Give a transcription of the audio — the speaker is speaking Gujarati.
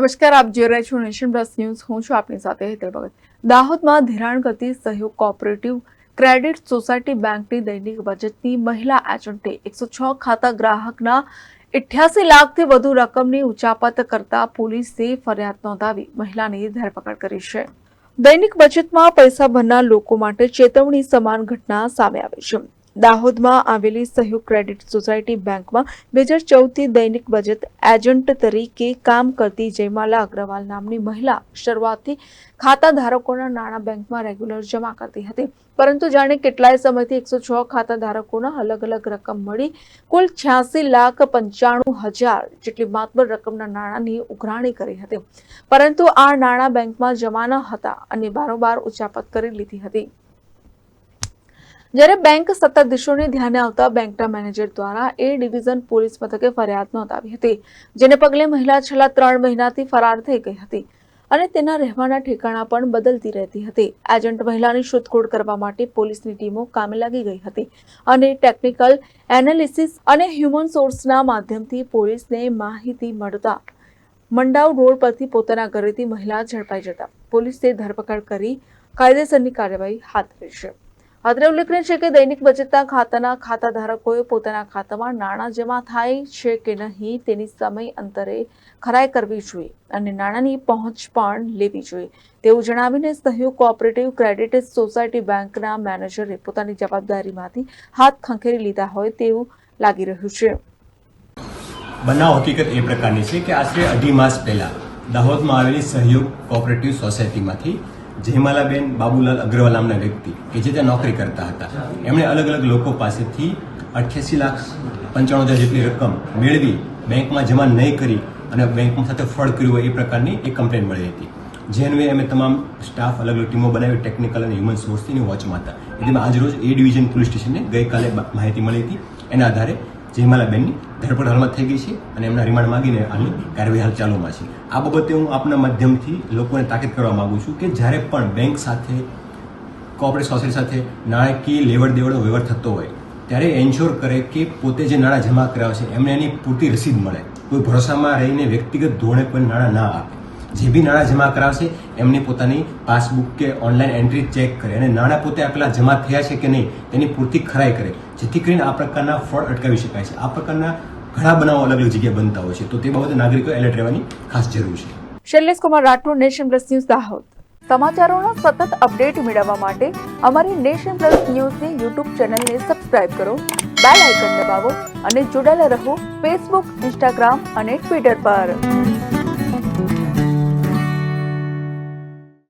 નમસ્કાર, આપ જોઈ રહ્યા છો નેશન પ્લસ ન્યૂઝ. હું છું આપની સાથે હેતલ ભગત. દાહોદમાં ધિરાણ કરતી સહયોગ કોઓપરેટિવ ક્રેડિટ સોસાયટી બેંકની દૈનિક બચતની મહિલા એજન્ટે એકસો છ ખાતા ગ્રાહકના અઠ્યાસી લાખથી વધુ રકમની ઉચાપત કરતા પોલીસે ફરિયાદ નોંધાવી મહિલાની ધરપકડ કરી છે. દૈનિક બચતમાં પૈસા ભરનાર લોકો માટે ચેતવણી સમાન ઘટના સામે આવી છે. દાહોદમાં આવેલી સહયોગ ક્રેડિટ સોસાયટી બેંકમાં બે હજાર ચૌદથી દૈનિક બચત એજન્ટ તરીકે કામ કરતી જયમાલા અગ્રવાલ નામની મહિલા શરૂઆતથી ખાતા ધારકોના નાણાં બેંકમાં રેગ્યુલર જમા કરતી હતી. પરંતુ જાણે કેટલાય સમયથી એકસો છ ખાતા ધારકોના અલગ અલગ રકમ મળી. કુલ છ્યાસી લાખ પંચાણું હજાર જેટલી માતબર રકમના નાણાંની ઉઘરાણી કરી હતી. પરંતુ આ નાણાં બેંકમાં જમા ન હતા અને બારોબાર ઉચાપત કરી લીધી હતી. જ્યારે બેંક સત્તાધીશોને ધ્યાને આવતા બેંકના મેનેજર દ્વારા એ ડિવિઝન પોલીસ મથકે ફરિયાદ નોંધાવી હતી, જેને પગલે મહિલા છેલ્લા ત્રણ મહિનાથી ફરાર થઈ ગઈ હતી અને તેના રહેવાના ઠેકાણા પણ બદલતી રહેતી હતી. એજન્ટ મહિલાની શોધખોળ કરવા માટે પોલીસની ટીમો કામે લાગી ગઈ હતી અને ટેકનિકલ એનાલિસિસ અને હ્યુમન સોર્સના માધ્યમથી પોલીસને માહિતી મળતા મંડાવ રોડ પરથી પોતાના ઘરેથી મહિલા ઝડપાઈ જતા. પોલીસે ધરપકડ કરી કાયદેસરની કાર્યવાહી હાથ ધરી છે. અત્રે ઉલ્લેખનીય છે કે દૈનિક બચતના ખાતાના ખાતા ધારકોએ પોતાના ખાતામાં નાણાં જમા થાય છે કે નહીં તેની સમય અંતરે ખરાઈ કરવી જોઈએ અને નાણાંની પહોંચ પણ લેવી જોઈએ. તેવું જણાવીને સહયોગ કોઓપરેટિવ ક્રેડિટ સોસાયટી બેંકના મેનેજરે પોતાની જવાબદારીમાંથી હાથ ખંખેરી લીધા હોય તેવું લાગી રહ્યું છે. બનાવ હકીકત એ પ્રકારની છે કે આશરે અઢી માસ પહેલા દાહોદમાં આવેલી સહયોગ કોઓપરેટિવ સોસાયટીમાંથી જયમાલાબેન બાબુલાલ અગ્રવાલ નામના વ્યક્તિ કે જે ત્યાં નોકરી કરતા હતા. એમણે અલગ અલગ લોકો પાસેથી અઠ્યાસી લાખ પંચાણું હજાર જેટલી રકમ મેળવી, બેંકમાં જમા નહીં કરી અને બેંકમાં સાથે ફ્રોડ કર્યું હોય એ પ્રકારની એક કમ્પ્લેન મળી હતી. જે અન્વયે અમે તમામ સ્ટાફ અલગ અલગ ટીમો બનાવી, ટેકનિકલ અને હ્યુમન સોર્સની વોચમાં હતા. એટલે આજરોજ એ ડિવિઝન પોલીસ સ્ટેશને ગઈકાલે માહિતી મળી હતી. એના આધારે જયમાલાબેનની ધરપકડ હાલમાં થઈ ગઈ છે અને એમના રિમાન્ડ માંગીને હાલની કાર્યવાહી હાલ ચાલુમાં છે. આ બાબતે હું આપના માધ્યમથી લોકોને તાકીદ કરવા માગું છું કે જ્યારે પણ બેંક સાથે કોઓપરેટિવ સોસાયટી સાથે નાણાકીય લેવડ દેવડનો વ્યવહાર થતો હોય, ત્યારે એન્શ્યોર કરે કે પોતે જે નાણાં જમા કરાવે છે, એમને એની પૂરતી રસીદ મળે. કોઈ ભરોસામાં રહીને વ્યક્તિગત ધોરણે કોઈ નાણાં ના આપે. જે બી નાણાં જમા કરાવશે, એમની પોતાની પાસબુક કે ઓનલાઈન એન્ટ્રી ચેક કરે અને નાણાં પોતે આપેલા જમા થયા છે કે નહીં, તેની પૂરતી ખરાઈ કરે. જેથી કરીને આ પ્રકારના ફ્રોડ અટકાવી શકાય છે. આ પ્રકારના ઘણા બનાવો અલગ અલગ જગ્યાએ બનતા હોય છે. તો તે બાબતે નાગરિકો એલર્ટ રહેવાની ખાસ જરૂર છે. Shailesh Kumar Rathod nation plus news Dahod. સમાચારોના સતત અપડેટ મેળવવા માટે અમારી નેશન પ્લસ ન્યૂઝની યુટ્યુબ ચેનલને સબસ્ક્રાઇબ કરો બેલ આઇકન દબાવો અને જોડાયેલા રહો ફેસબુક ઇન્સ્ટાગ્રામ અને ટ્વિટર પર.